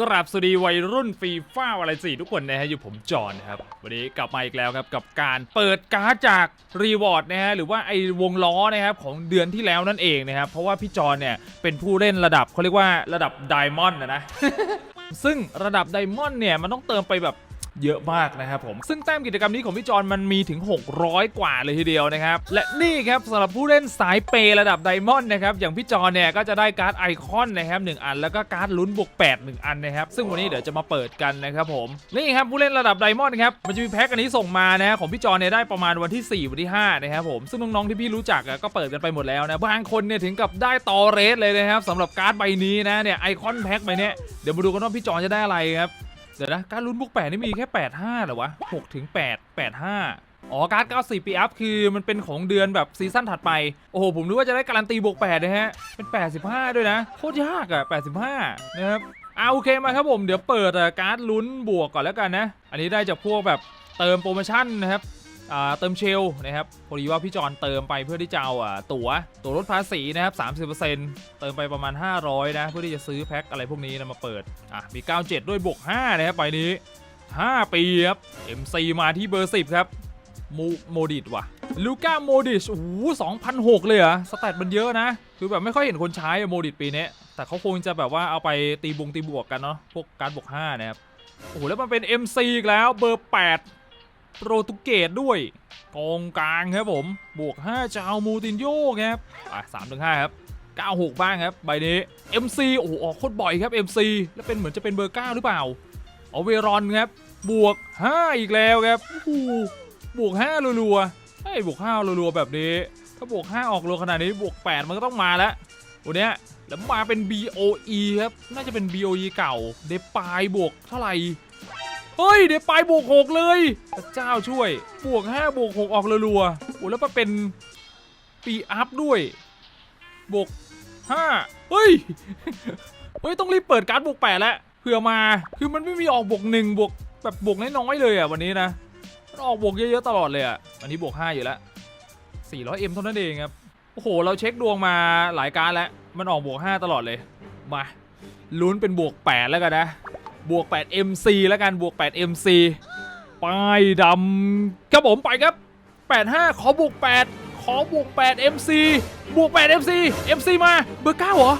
กราบสวัสดีวัยรุ่นฟีฟ้าอะไรสิทุกคนนะฮะอยู่ผมจอนนะครับ วันนี้กลับมาอีกแล้วครับกับการเปิดการ์ดจากรีวอร์ดนะฮะหรือว่าไอ้วงล้อนะครับของเดือนที่แล้วนั่นเองนะครับ เพราะว่าพี่จอนเนี่ยเป็นผู้เล่นระดับเขาเรียกว่าระดับไดมอนด์นะนะ ซึ่งระดับไดมอนด์เนี่ยมันต้องเติมไปแบบ เยอะมากนะครับผม ซึ่งแต้มกิจกรรมนี้ของพี่จอนมันมีถึง 600 กว่าเลยทีเดียวนะครับ และนี่ครับสำหรับผู้เล่นสายเปยระดับไดมอนด์นะครับ อย่างพี่จอนเนี่ยก็จะได้การ์ดไอคอนนะครับหนึ่งอัน แล้วก็การ์ดลุ้นบวก8 1 อันนะครับ ซึ่งวันนี้เดี๋ยวจะมาเปิดกันนะครับผม นี่ครับผู้เล่นระดับไดมอนด์ครับ มันจะมีแพ็คอันนี้ส่งมานะของพี่จอนเนี่ยได้ประมาณวันที่ 4 วันที่5นะครับผม ซึ่งน้องๆที่พี่รู้จักก็เปิดกันไปหมดแล้วนะบางคนเนี่ยถึงกับได้ตอเรสเลยนะครับสำหรับการ์ดใบนี้นะเนี่ยไอคอนแพ็คใบเนี้ยเดี๋ยวมาดูกันว่าพี่จอนจะได้อะไรครับ เดี๋ยวนะการลุ้นบุกแปดนี่มีแค่85เหรอวะหกถึงแปดแปดห้าอ๋อการ์ด94ปีอัพคือมันเป็นของเดือนแบบซีซั่นถัดไป โอ้โห ผมนึกว่าจะได้การันตีบวก8นะฮะ เป็น 85 ด้วยนะ โคตรยากอะ85 นะครับเอาโอเคมาครับผมเดี๋ยวเปิดการ์ดลุ้นบวกก่อนแล้วกันนะ อันนี้ได้จากพวกแบบเติมโปรโมชั่นนะครับ เติมเชลนะครับพอดีว่าพี่จอนเติมไปเพื่อที่จะเอาตั๋วตั๋วลดภาษีนะครับ30%เติมไปประมาณ 500 นะ เพื่อที่จะซื้อแพ็คอะไรพวกนี้นะมาเปิดอะมี 97 ด้วยบวก 5 นะครับใบนี้ 5 ปีครับ MC มาที่เบอร์ 10 ครับโมโมดิตว่ะลูก้าโมดิชโอ้โห2,006เลยเหรอ สแตทมันเยอะนะ คือแบบไม่ค่อยเห็นคนใช้โมดิตปีนี้ แต่เขาคงจะแบบว่าเอาไปตีบงตีบวกกันเนาะ พวกการบวก 5 นะครับ โอ้โห แล้วมันเป็น MC อีกแล้ว เบอร์ 8 โปรตุเกสด้วยกองกลางครับผม บวก5จาวมูตินโยครับอะ3ถึง5ครับ96 บ้างครับ ใบนี้ MC โอ้โหออกโคตรบ่อยครับ MC แล้วเป็นเหมือนจะเป็นเบอร์ 9 หรือเปล่า เอาเวรอนครับ บวก 5 อีกแล้วครับโอ้โหบวก 5 รัวๆไอ้บวก 5 รัวๆ แบบนี้ ถ้าบวก 5 ออกรัวขนาดนี้ บวก 8 มันก็ต้องมาแล้ววันนี้แล้วมาเป็น BOE ครับ น่าจะเป็น BOE เก่า เดปายบวกเท่าไหร่ เฮ้ยเดปายวไปบวก6เลยพระเจ้าช่วยบวก5บวก6ออกรัวๆโอ้แล้วมาเป็นปีอัพด้วยบวก5เฮ้ยเฮ้ยต้องรีบเปิดการ์ดบวก8แล้วเผื่อมาคือมันไม่มีออกบวก1บวกแบบบวกน้อยๆเลยอะวันนี้นะมันออกบวกเยอะๆตลอดเลยอะอันนี้บวก5อยู่แล้ว 400M เท่านั้นเองครับโอ้โห เราเช็คดวงมาหลายการดแล้ว มันออกบวก 5 ตลอดเลย มา ลุ้นเป็นบวก 8 แล้วกันนะ บวก 8 MC แล้วกันบวก 8 MC ป้ายดำครับผมไปครับ 85 ขอบวก 8 ขอบวก 8 MC บวก 8 MC MC มาเบอร์ 9 เหรอ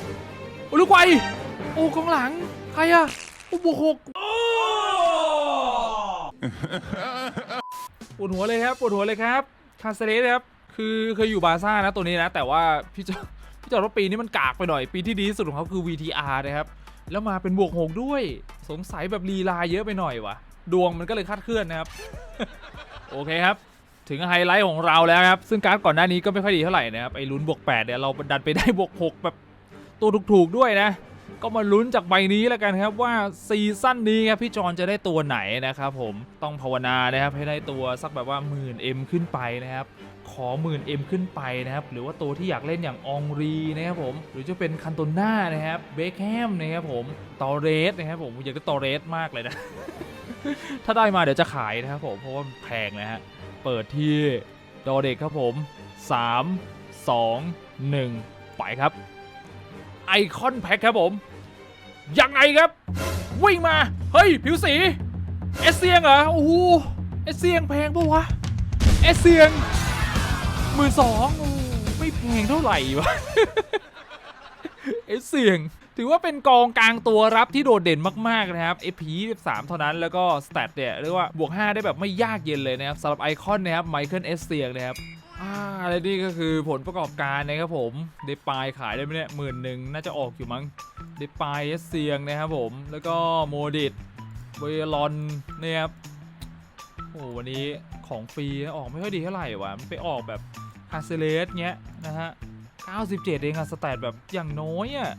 โอ้ลูกไวโอ้กองหลัง ใครอะโอ้บวก 6 ปวดหัวเลยครับ ปวดหัวเลยครับ คาเซเลสครับ คือเคยอยู่บาร์ซ่านะตัวนี้นะ แต่ว่าพี่จอพี่จอดว่าปีนี้มันกากไปหน่อย ปีที่ดีที่สุดของเขาคือ VTR นะครับ แล้วมาเป็นบวกหกด้วย สงสัยแบบลีลาเยอะไปหน่อยวะดวงมันก็เลยคาดเคลื่อนนะครับ โอเคครับ ถึงไฮไลท์ของเราแล้วครับ ซึ่งการ์ดก่อนหน้านี้ก็ไม่ค่อยดีเท่าไหร่นะครับไอ้ลุ้นบวก8เนี่ยเราดันไปได้บวก6แบบตัวถูกๆด้วยนะ ก็มาลุ้นจากใบนี้แล้วกันครับว่าซีซั่นนี้ครับพี่จอนจะได้ตัวไหนนะครับผมต้องภาวนานะครับให้ได้ตัวสักแบบว่าหมื่นเอ็มขึ้นไปนะครับ ขอหมื่นเอ็มขึ้นไปนะครับ หรือว่าตัวที่อยากเล่นอย่างองรีนะครับผม หรือจะเป็นคันโตน่านะครับ เบคแฮมนะครับผม ตอเรสนะครับผม อยากได้ตอเรสมากเลยนะ ถ้าได้มาเดี๋ยวจะขายนะครับผม เพราะว่าแพงนะฮะ เปิดที่ดอเด็กครับผม 3 2 1 ไปครับ ไอคอนแพ็คครับผม ยังไงครับ วิ่งมา เฮ้ย ผิวสี เอสเซียงเหรอ โอ้โห เอสเซียงแพงปะวะ เอสเซียง หมื่นสองไม่แพงเท่าไหร่วะเอสเซียง ถือว่าเป็นกองกลางตัวรับที่โดดเด่นมาก ๆ นะครับ FP 23เท่านั้นแล้วก็สเตตเนี่ยเรียกว่าบวก 5 ได้แบบไม่ยากเย็นเลยนะครับสำหรับไอคอนนะครับไมเคิลเอสเซียงนะครับอ่าและนี่ก็คือผลประกอบการนะครับผมเดปายขายได้ไหมเนี่ยหมื่นหนึ่งน่าจะออกอยู่มั้งเดปายเอสเซียงนะครับผมแล้วก็โมดิตเบลอนเนี่ยครับโอ้วันนี้ ของฟรีออกไม่ค่อยดีเท่าไหร่วะมันไปออกแบบคาเซเลสเงี้ยนะฮะ 97 เองอะสแตทแบบอย่างน้อยอะ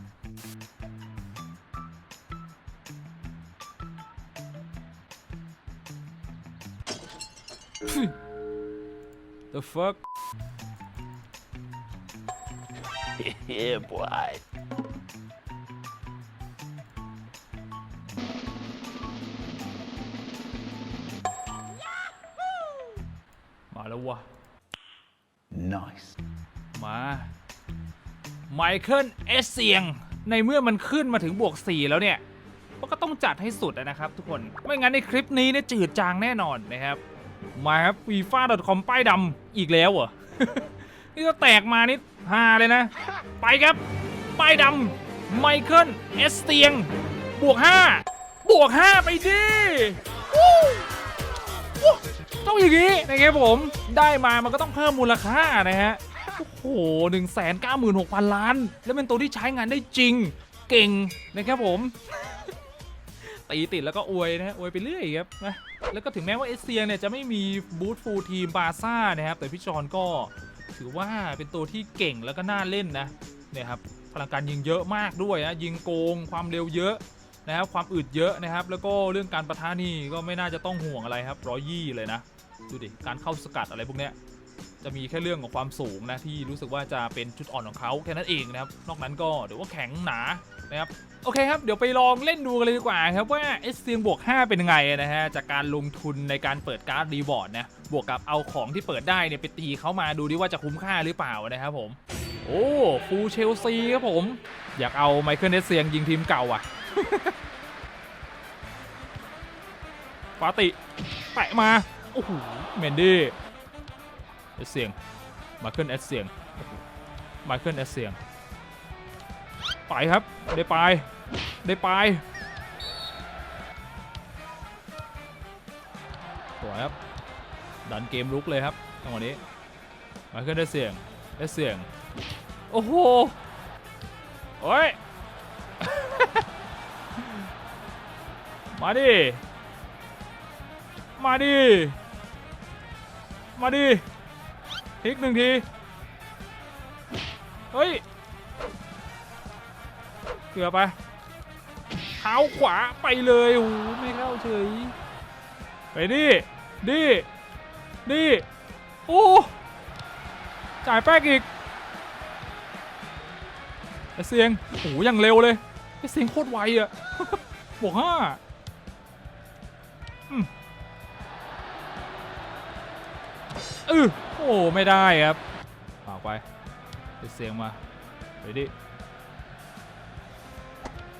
The fuck yeah, boy. ววะ Nice. มาไมเคิลเอสเซียง ในเมื่อมันขึ้นมาถึงบวก 4 แล้วเนี่ยก็ต้องจัดให้สุดนะครับทุกคนไม่งั้นในคลิปนี้เนี่ยจืดจางแน่นอนนะครับ มาครับ FIFA.com ป้ายดำอีกแล้วเหรอ นี่ก็แตกมานี่ฮาเลยนะ ไปครับ ป้ายดำไมเคิลเอสเตียง บวก 5 บวก 5 ไปดิวู้วู้ ต้องอย่างนี้นะครับผมได้มามันก็ต้องเพิ่มมูลค่านะฮะโอ้โหหนึ่งแสนเก้าหมื่นหกพันล้าน แล้วเป็นตัวที่ใช้งานได้จริงเก่งนะครับผมตีติดแล้วก็อวยนะฮะอวยไปเรื่อยครับนะแล้วก็ถึงแม้ว่าเอสเซียเนี่ยจะไม่มีบูธฟูลทีมบาซ่านะครับแต่พี่จอนก็ถือว่าเป็นตัวที่เก่งแล้วก็น่าเล่นนะเนี่ยครับพลังการยิงเยอะมากด้วยนะยิงโกงความเร็วเยอะนะครับความอึดเยอะนะครับ แล้วก็เรื่องการประทะนี่ก็ไม่น่าจะต้องห่วงอะไรครับร้อยยี่เลยนะ ดูดิ การเข้าสกัดอะไรพวกเนี้ยจะมีแค่เรื่องของความสูงนะที่รู้สึกว่าจะเป็นจุดอ่อนของเขาแค่นั้นเองนะครับ นอกนั้นก็เดี๋ยวว่าแข็งหนานะครับโอเคครับ เดี๋ยวไปลองเล่นดูกันเลยดีกว่าครับว่าเอสเซียงบวก 5 เป็นยังไงนะฮะ จากการลงทุนในการเปิดการ์ดรีบอร์ดนะ บวกกับเอาของที่เปิดได้เนี่ย ไปตีเขามาดูดิว่าจะคุ้มค่าหรือเปล่านะครับผม โอ้ฟูเชลซีครับผม อยากเอาไมเคิลเอสเซียงยิงทีมเก่าอะฟาติ แปะมา โอ้โหเมนดี้เอสเซียงมาขึ้นเอสเซียงมาขึ้นเอสเซียงไปครับได้ไปได้ไปสวยครับดันเกมลุกเลยครับจังหวะนี้มาขึ้นเอสเซียงเอสเซียงโอ้โหโอ้ยมาดิ มาดิ มาดิพลิกหนึ่งที เฮ้ยเกือบไป เท้าขวาไปเลยโอ้โหไม่เข้าเฉย ไปดิ ดิ ดิ โอ้ จ่ายแป๊กอีกไอเสียงโอ้โหยังเร็วเลยไอเสียงโคตรไวอะบวกห้า อือโอ้ไม่ได้ครับฝากไปเสียงมาเฟรดี้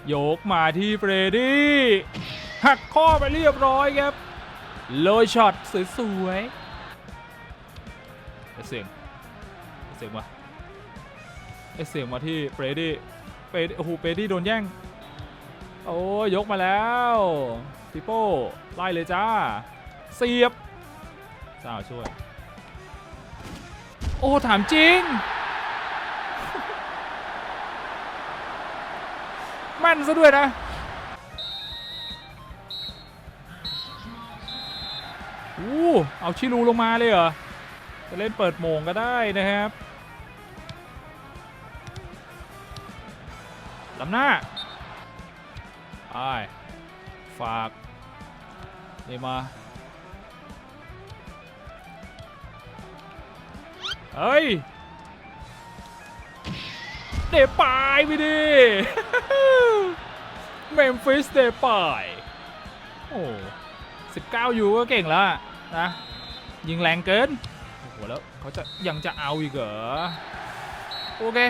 โยกมาที่เฟรดี้หักข้อไปเรียบร้อยครับโลยช็อตสวยๆเสียงเสียงมาเสียงมาที่เฟรดี้เฟรดโอ้โหเฟรดี้โดนแย่งโอ้ยยกมาแล้วปิโป้ไล่เลยจ้า เสียบจ้าช่วย โอ้ถามจริงแม่นซะด้วยนะ อู้เอาชิลูลงมาเลยเหรอ จะเล่นเปิดโมงก็ได้นะครับลำหน้าไอ้ฝากนี่มา เฮ้ย เดปายไปดิ เมมฟิสเดปายโอ้19อยู่ก็เก่งแล้วนะ ยิงแรงเกิน โอ้โหแล้วเขาจะยังจะเอาอีกเหรอ โอเค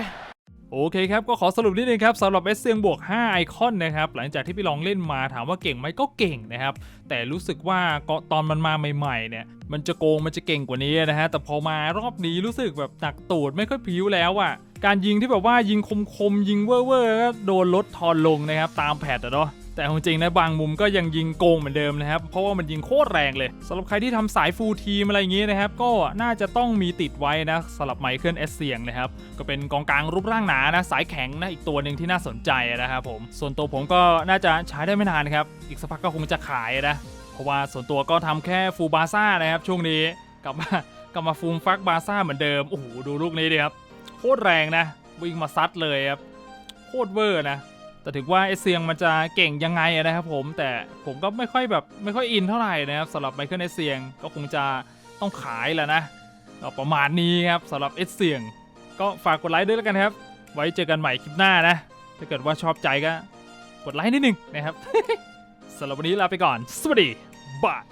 โอเคครับ ก็ขอสรุปนิดนึงครับสำหรับเอสเซียงบวก 5 ไอคอนนะครับ หลังจากที่พี่ลองเล่นมาถามว่าเก่งไหมก็เก่งนะครับ แต่รู้สึกว่าก็ตอนมันมาใหม่ๆ เนี่ย มันจะโกงมันจะเก่งกว่านี้นะฮะ แต่พอมารอบนี้รู้สึกแบบหนักตูดไม่ค่อยผิวแล้วอะ่ะการยิงที่แบบว่ายิงคมๆยิงเว่อร์ๆก็โดนลดทอนลงนะครับตามแพทอะเนาะ แต่เอาจริงนะบางมุมก็ยังยิงโกงเหมือนเดิมนะครับ เพราะว่ามันยิงโคตรแรงเลยสำหรับใครที่ทำสายฟูลทีมอะไรอย่างงี้นะครับ ก็น่าจะต้องมีติดไว้นะสำหรับไมเคิลเอสเซียงนะครับ ก็เป็นกองกลางรูปร่างหนานะสายแข็งนะอีกตัวหนึ่งที่น่าสนใจนะครับผม ส่วนตัวผมก็น่าจะใช้ได้ไม่นานครับ อีกสักพักก็คงจะขายนะเพราะว่าส่วนตัวก็ทำแค่ฟูลบาซ่านะครับช่วงนี้กลับมากลับมาฟูมฟักบาซ่าเหมือนเดิมโอ้โหดูลูกนี้ดิครับโคตรแรงนะวิ่งมาซัดเลยครับโคตรเวอร์นะ แต่ถึงว่าไอเซียงมันจะเก่งยังไงนะครับผมแต่ผมก็ไม่ค่อยแบบไม่ค่อยอินเท่าไหร่นะครับสำหรับไมเคิลเอเซียงก็คงจะต้องขายแหล้วนะก็ประมาณนี้ครับสำหรับเอเซียง ก็ฝากกดไลค์ด้วยแล้วกันครับ ไว้เจอกันใหม่คลิปหน้านะ ถ้าเกิดว่าชอบใจก็กดไลค์นิดนึงนะครับสำหรับวันนี้ลาไปก่อน สวัสดีบาย